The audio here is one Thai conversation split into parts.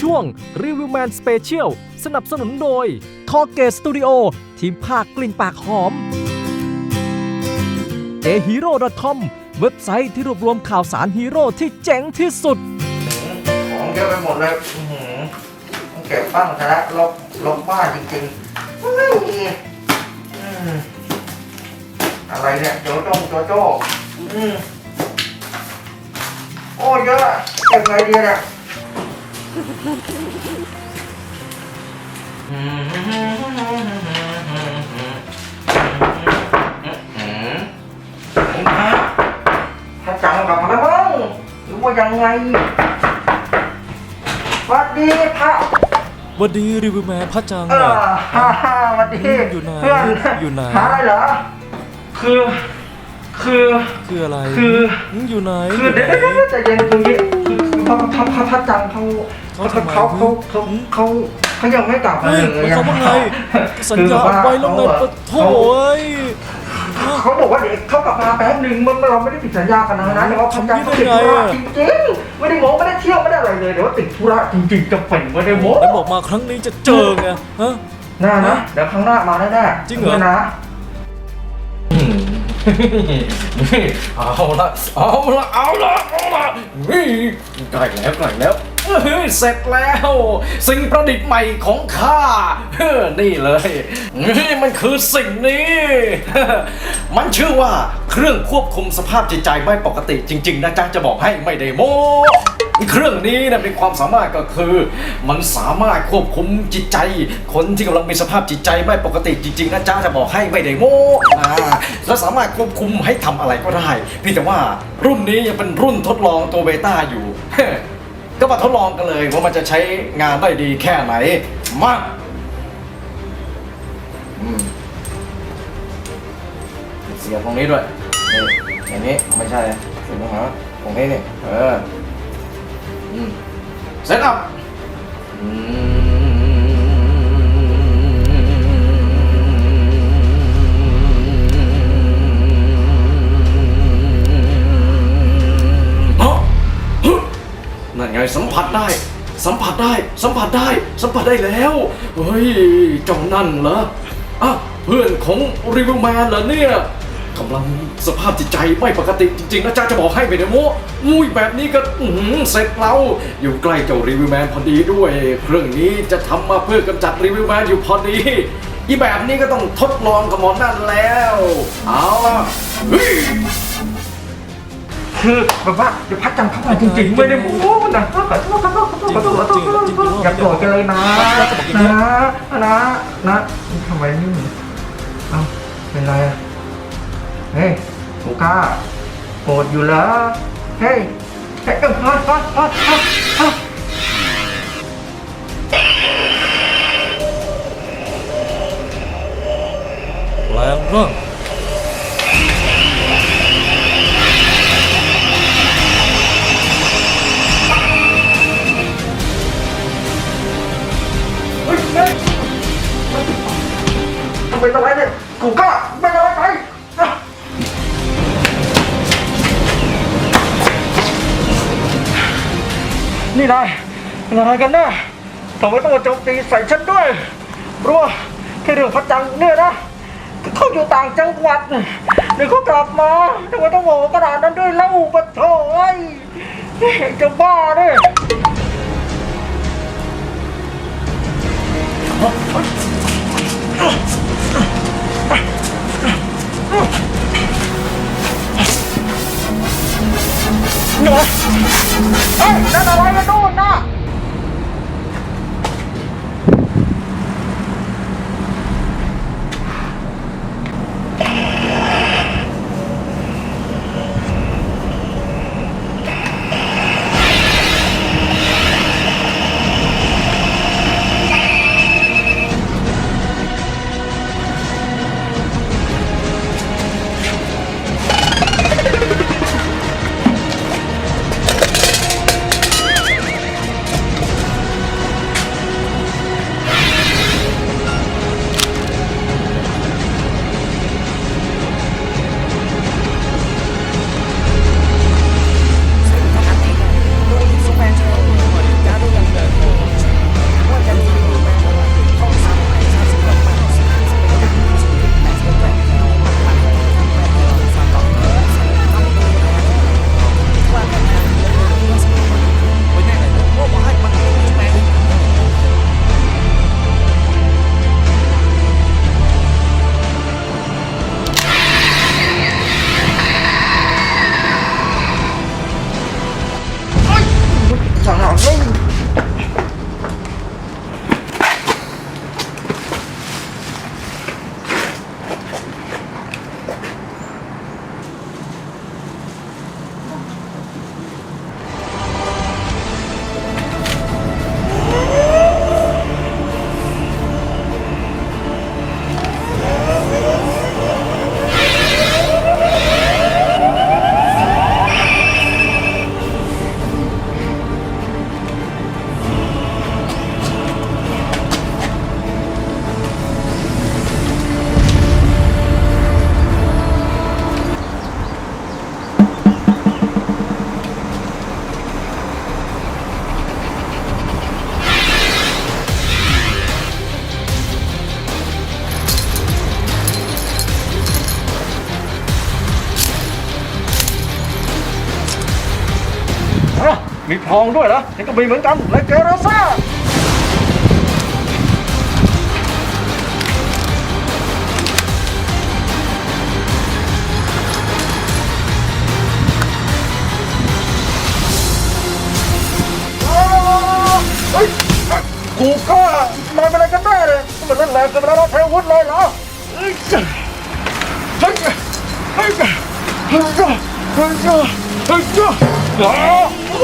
ช่วง Review Man Special สนับสนุนโดย t o g e Studio ทีมภาคกลิ่นปากหอม a h e r o c o m เว็บไซต์ที่รวบรวมข่าวสารฮีโร่ที่เจ๋งที่สุด ของเยอะไปหมดเลยอื้อหือต้องเก็บบ้างซะล้วลบลบบ้านจริงๆเฮ้ยอืมอะไรเนี่ยโจโจ้โจโจ้อืมโอ้เยอะอะเก็บไงดีเนี่ย ถ้าจังกลับมาแล้วมั้งหรือว่ายังไงสวัสดีพระวันดีรีวิวแมนพระจังเออน่ะฮ่าฮ่าสวัสดีอยู่ไหนเพื่อนอยู่ไหนหาอะไรเหรอ คือ คือ คืออะไรคือมอยู่ไหนคือเดี๋ยวเดี๋ยวเดี๋ยวใจเย็นคืออย่างงี้ คือคือพระพระพระพระจังเขาเขาเขาทำไมเขาเขาเขาเขาเขายังไม่กลับมาเฮ้ยเลยเขาว่าไงสัญญาเอาไว้แล้วไงปะโถ่เอ้ยเขาบอกว่าเดี๋ยวเขากลับมาแป๊บหนึ่งมันเราไม่ได้ติดสัญญากันนะนะแต่ว่าพระจังเขาติดธุระจริงๆไม่ได้โม้ไม่ได้เที่ยวไม่ได้อะไรเลยเดี๋ยวว่าติดธุระจริงๆจะเป็นไม่ได้โม้แล้วบอกมาครั้งนี้จะเจอไงฮะหน้านะเดี๋ยวครั้งหน้ามาแน่ๆจริงเหรอพื่นนะ เอาละเอาละเอาละเอาละนี่ใกล้แล้วใกล้แล้วเฮ้ยเสร็จแล้ว สิ่งประดิษฐ์ใหม่ของข้าเฮ้นี่เลยนี่มันคือสิ่งนี้ มันชื่อว่าเครื่องควบคุมสภาพจิตใจไม่ปกติจริง ๆ นะจ๊ะจะบอกให้ไม่ได้โม้ เครื่องนี้นะเป็นความสามารถก็คือ มันสามารถควบคุมจิตใจ คนที่กำลังมีสภาพจิตใจไม่ปกติจริงๆนะจ๊ะจะบอกให้ไม่ได้โม้อ่าและสามารถควบคุมให้ทำอะไรก็ได้เพียงแต่ว่ารุ่นนี้ยังเป็นรุ่นทดลองตัวเบต้าอยู่ ก็มาทดลองกันเลยว่ามันจะใช้งานได้ดีแค่ไหนมาเสียบตรงนี้ด้วยนี่อย่างนี้ไม่ใช่เสียบตรงไหนตรงนี้เนี่ยเออ เซตอัพอืมเอ้านั่นไงสัมผัสได้ สัมผัสได้ สัมผัสได้ สัมผัสได้แล้ว เฮ้ยเจ้านั่นเหรออะเพื่อนของรีวิวแมนเหรอเนี่ย กำลังสภาพจิตใจไม่ปกติจริงๆนะจ๊ะจะบอกให้ไปเดโมอุ้ยแบบนี้ก็เสร็จเราอยู่ใกล้เจ้ารีวิวแมนพอดีด้วย เครื่องนี้จะทำมาเพื่อกำจัดรีวิวแมนอยู่พอดีอีแบบนี้ก็ต้องทดลองกับหมอนั่นแล้ว เอาล่ะคือแบบว่าเดี๋ยวพัดจังเข้ามาจริงๆไม่ได้โม้นะขอโทษขอโทษขอโทษขอโทษขอโทษขอโทษอย่าโกรธกันเลยนะนะนะนะทำไมนี่เอ้าเป็นไรอะ เฮ้ยโอก้าโกรธอยู่เหรอเฮ้ยเฮ้ยเอ้ยฮะฮะฮะฮะฮะแปลงร่าง นี่นายเป็นอะไรกันนะทำไมต้องมาโจมตีใส่ฉันด้วยรู้ว่าแค่เรื่องพระจังเนี่ยนะเขาอยู่ต่างจังหวัดเดี๋ยวเขากลับมาทำไมต้องโง่ขนาดนั้นด้วยเล่าปะโถ่เอ้ยจะบ้าเนี่ย มีทองด้วยเหรอนี่ก็มีเหมือนกันและเกเรซ่ากูก็มาเป็นอะไรกันได้เลยมันเล่นแรงเกินไปแล้วเราใช้อาวุธเลยเหรอเฮ้ยจ้ะเฮ้ยจ้ะเฮ้ยจ้ะเฮ้ยจ้ะเฮ้ยจ้ะเฮ้ยจ้ะอ๋อ น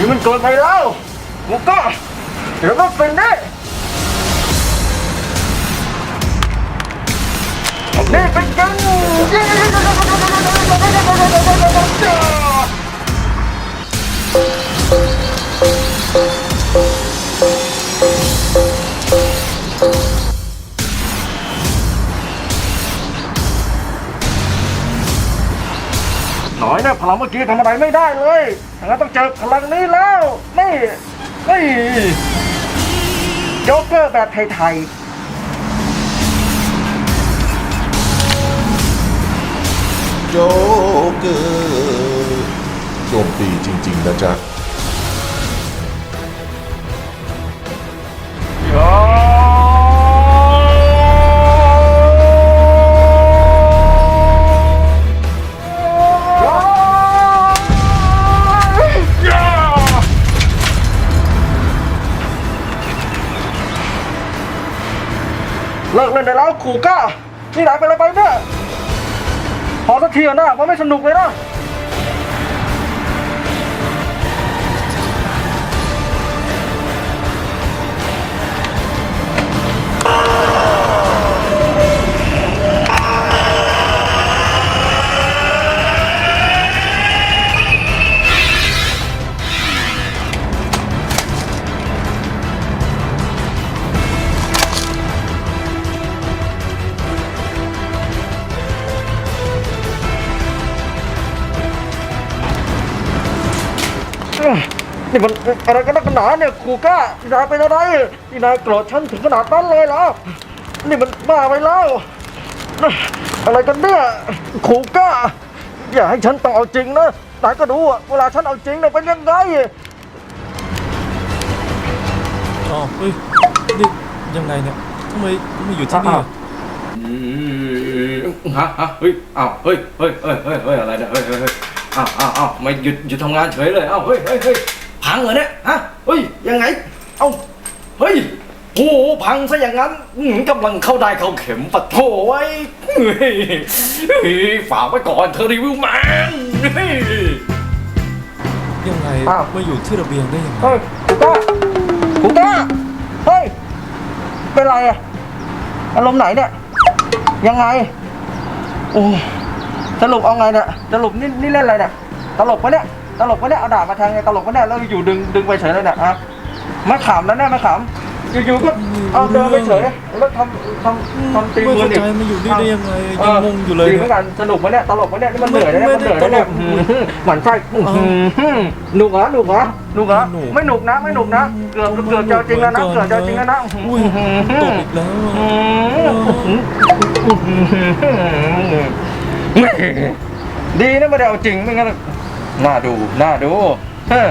ี่มันเกินไปแล้วกูก็เดี๋ยวก็เป็นได้นี่เป็นกันห น่อยเนี่ยพลังเมื่อกี้ทำอะไรไม่ได้เลยงั้นต้องเจอพลังนี้แล้ว นี่ นี่โจ๊กเกอร์แบบไทยโจ๊กเกอร์โจมตีจริง ๆ นะจ๊ะ เลิกเล่นได้แล้วขู่ก้า นี่ไหนเป็นอะไรไปเนี่ย พอสักทีเถอะนะมันไม่สนุกเลยนะ นี่มันอะไรกันนักหนาเนี่ยครูก้านายเป็นอะไรนี่นายโกรธฉันถึงขนาดนั้นเลยเหรอนี่มันบ้าไปแล้วอะไรกันเนี่ยครูก้าอย่าให้ฉันต้องเอาจริงนะนายก็ดูอะเวลาฉันเอาจริงเนี่ยเป็นยังไงอ๋อเฮ้ยนี่ยังไงเนี่ยทำไมมาอยู่ที่นี่อ้าวอะอืมฮะฮะเฮ้ยอ้าวเฮ้ยเฮ้ยเฮ้ยเฮ้ยเฮ้ยอะไรเนี่ยเฮ้ยเฮ้ยเฮ้ยอ้าวอ้าวอ้าวไม่หยุดหยุดทำงานเฉยเลยอ้าวเฮ้ยเฮ้ยเฮ้ย พังเหรอเนี่ยฮะเฮ้ยยังไง เอ้าเฮ้ยโอ้โหพังซะอย่างนั้นอื้อหือกำลังเข้าได้เข้าเข็มปะโถไอ้ยเฮ้ยเฮ้ยฝากไว้ก่อนเธอรีวิวแมนเฮ้ย ยังไงอ้าว มาอยู่ที่ระเบียงได้ยังไง เฮ้ยครูก้าครูก้าเฮ้ย เป็นไรอะอารมณ์ไหนเนี่ย ยังไง โอ้สรุปเอาไงเนี่ยสรุปนี่นี่เล่นอะไรเนี่ย ตลกปะเนี่ย ตลกปะเนี่ยเอาดาบมาแทงไงตลกปะเนี่ยแล้วอยู่ดึงดึงไปเฉยเลยเนี่ยอะไม่ขำแล้วเนี่ยไม่ขำอยู่ๆก็เอาเดินไปเฉยแล้วทำทำทำตีไม่มือเข้าดิใจมาอยู่นี่ได้ยังไงเอยังองงอยู่เลยดีเหมืเนี่อยนกันสนุกปะเนี่ยตลกปะเนี่ยนี่มันเหนื่อยนะเนี่ยไม่มันเหได้นื่อยนะเนี่ยตลกอื้อหือหมันไส้อื้อหือหนุกเหรอหนุกเหรอหนุกเหรอหนุกไม่หนุกนะไม่หนุกนะเกือบเกือบจะเอาจริงแล้วนะเกือบจะเอาจริงแล้วนะอุ้ยตกอีกแล้วอะดีนะไม่ได้เอาจริงไม่งั้น น่าดู น่าดูเฮ้อ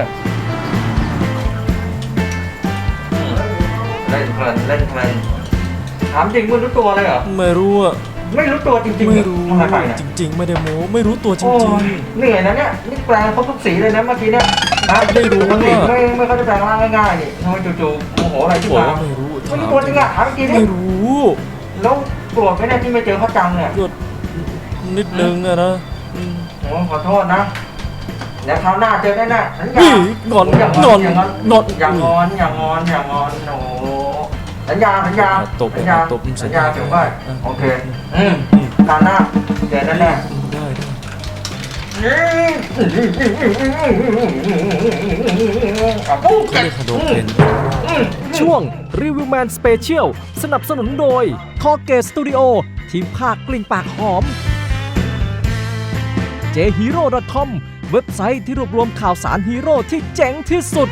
เล่นเพลินเล่นเพลินถามจริงมึงรู้ตัวเลยเหรอ ไม่รู้อะไม่รู้ตัวจริงๆไม่รู้ทำไมไปเนี่ยจริง ๆ ไม่ได้โม้ไม่รู้ตัวจโอ้ริง ยเหนื่อยนะเนี่ยนี่แปลงครบทุกสีเลยนะเมื่อกี้เนี่ยนะไม่รู้ปกติอะไม่ไม่เขาจะแปลงร่างง่ายๆนี่ทำไมจู่ๆโมโหอะไรๆขึ้นบอกมาว่าไม่รู้ไม่รู้ตัวจริงอะถามจริงดิไม่รู้แล้วโกรธไหมเนี่ยที่ไม่เจอพระจังเนี่ยก็นิดนึงอะนะอืมโอ้ขอโทษนะ เดี๋ยวคราวหน้าเจอได้แน่สัญญานี่งอนอย่างงอนอย่างอนงอนอย่างอนอย่างอนอย่างอนโอ้สัญญาสัญญาตบสัญญาตบสัญญาเดี๋ยวว่าอะโอเคอืมคราวหน้าเจอแน่แน่ได้ได้กับปุ๊กเขาเรียกคาโดเคนช่วงรีวิวแมนสเปเชียลสนับสนุนโดย c o l g a t e Studio ทีมภาคกลิ่นปากหอม jhero.com เว็บไซต์ที่รวบรวมข่าวสารฮีโร่ที่เจ๋งที่สุด